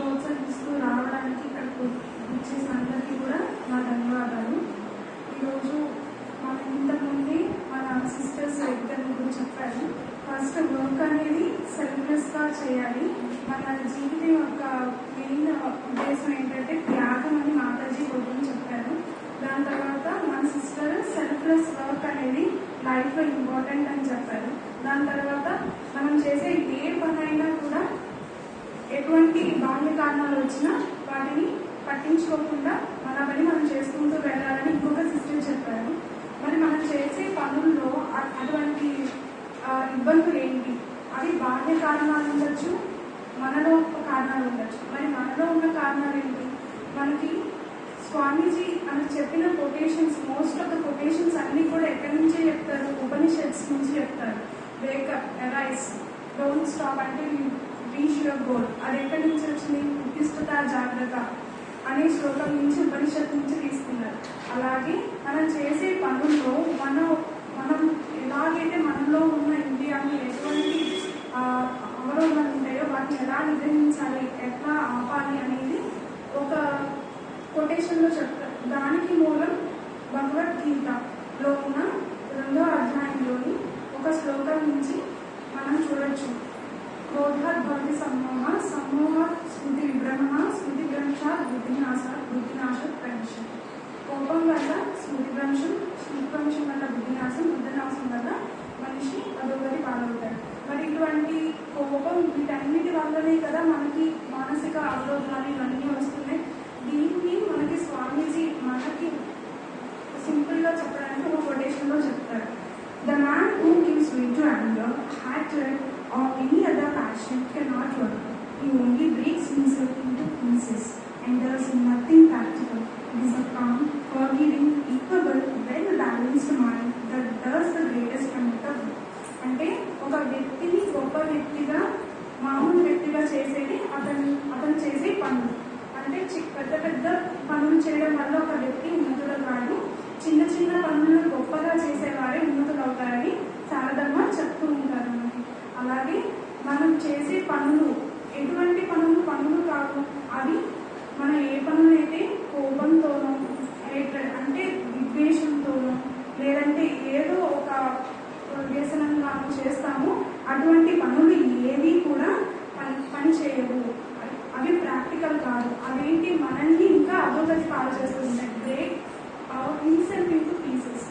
ప్రోత్సహిస్తూ రావడానికి ఇక్కడికి వచ్చేసిన అందరికీ కూడా నా ధన్యవాదాలు. ఈరోజు మనం ఇంతకుముందే మన సిస్టర్స్ ఇద్దరు ముగ్గురు చెప్పారు. ఫస్ట్ వర్క్ అనేది సెల్ఫ్లెస్గా చేయాలి. మన జీవితం యొక్క మెయిన్ ఉద్దేశం ఏంటంటే త్యాగం అని మాతాజీ గురించి చెప్పారు. దాని తర్వాత మన సిస్టర్ సెల్ఫ్లెస్ వర్క్ అనేది లైఫ్లో ఇంపార్టెంట్ అని చెప్పారు. దాని తర్వాత మనం చేసే ఎటువంటి బాహ్య కారణాలు వచ్చినా వాటిని పట్టించుకోకుండా మన పని మనం చేసుకుంటూ వెళ్ళాలని ఇంకొక సిస్టర్ చెప్పారు. మరి మనం చేసే పనుల్లో అటువంటి ఇబ్బందులు ఏంటి? అవి బాహ్య కారణాలు ఉండొచ్చు మనలో ఒక కారణాలు ఉండొచ్చు. మరి మనలో ఉన్న కారణాలు ఏంటి? మనకి స్వామీజీ అని చెప్పిన quotations most of the quotations అన్ని కూడా ఎక్కడి నుంచే చెప్తారు? ఉపనిషత్స్ నుంచి చెప్తారు. Wake up arise don't stop అంటే రీచ్ యువర్ గోల్ అది ఎక్కడి నుంచి వచ్చింది? ఉత్తిష్టత జాగ్రత్త అనే శ్లోకం నుంచి ఉపనిషత్ నుంచి తీసుకున్నారు. అలాగే మనం చేసే పనుల్లో మనం మనం ఎలాగైతే మనలో ఉన్న ఇంద్రియాన్ని ఎటువంటి అవరోధాలు ఉంటాయో వాటిని ఎలా నిగ్రహించాలి ఎట్లా ఆపాలి అనేది ఒక కొటేషన్లో చెప్తారు దానికి మూలం భగవద్గీతలో ఉన్న రెండో అధ్యాయంలోని ఒక శ్లోకం నుంచి మనం చూడొచ్చు. క్రోధాత్ భవతి సమ్మోహ సమ్మోహ స్మృతి విభ్రమణ స్మృతి భ్రంశ బుద్ధినాశాత్ బుద్ధినాశాత్ ప్రణశం కోపం వల్ల స్మృతి భ్రంశం స్మృతి భ్రంశం వల్ల బుద్ధినాశం బుద్ధినాశం వల్ల మనిషి అదొకటి పాలవుతాడు మరి ఇటువంటి కోపం వీటన్నిటి వల్లనే కదా మనకి మానసిక అవరోధాలు ఇవన్నీ వస్తున్నాయి దీన్ని మనకి స్వామీజీ మనకి సింపుల్గా చెప్పడానికి ఒక కొటేషన్లో చెప్తారు. The man who gives way to anger, hatred or any other passion cannot work. He only breaks himself into pieces and does nothing practical. It is a calm, forgiving, equable, well-balanced mind that does the greatest amount of good. అంటే ఒక వ్యక్తిని గొప్ప వ్యక్తిగా మామూలు వ్యక్తిగా చేసేది అతను అతను చేసే పనులు అంటే పెద్ద పెద్ద పనులు చేయడం వల్ల ఒక వ్యక్తి అవి మనం చేసే పనులు ఎటువంటి పనులు పనులు కావు అవి మనం ఏ పనులైతే కోపంతోనో అంటే విద్వేషంతోనో లేదంటే ఏదో ఒక వ్యసనంగా చేస్తామో అటువంటి పనులు ఏవి కూడా పని పని చేయవు. అవి ప్రాక్టికల్ కాదు. అవేంటి మనల్ని ఇంకా అధోగతి పాలు చేస్తుంటాయి break our himself into pieces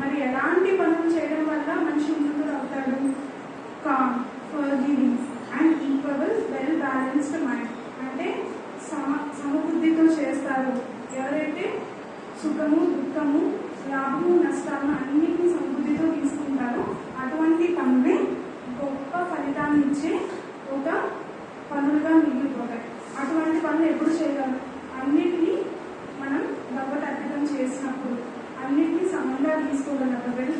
మరి ఎలాంటి పనులు చేయడం వల్ల మనిషి calm, forgiving and equable, well balanced mind అంటే సమ సమబుద్ధితో చేస్తారు. ఎవరైతే సుఖము దుఃఖము లాభము నష్టాలను అన్నింటినీ సమబుద్ధితో తీసుకుంటారో అటువంటి పనులే గొప్ప ఫలితాన్ని ఇచ్చే ఒక పనులుగా మిగిలిపోతాయి. అటువంటి పనులు ఎప్పుడు చేయగలరు అన్నిటినీ మనం భగవత్ చేసినప్పుడు అన్నింటినీ సమంగా తీసుకోగలరు వెల్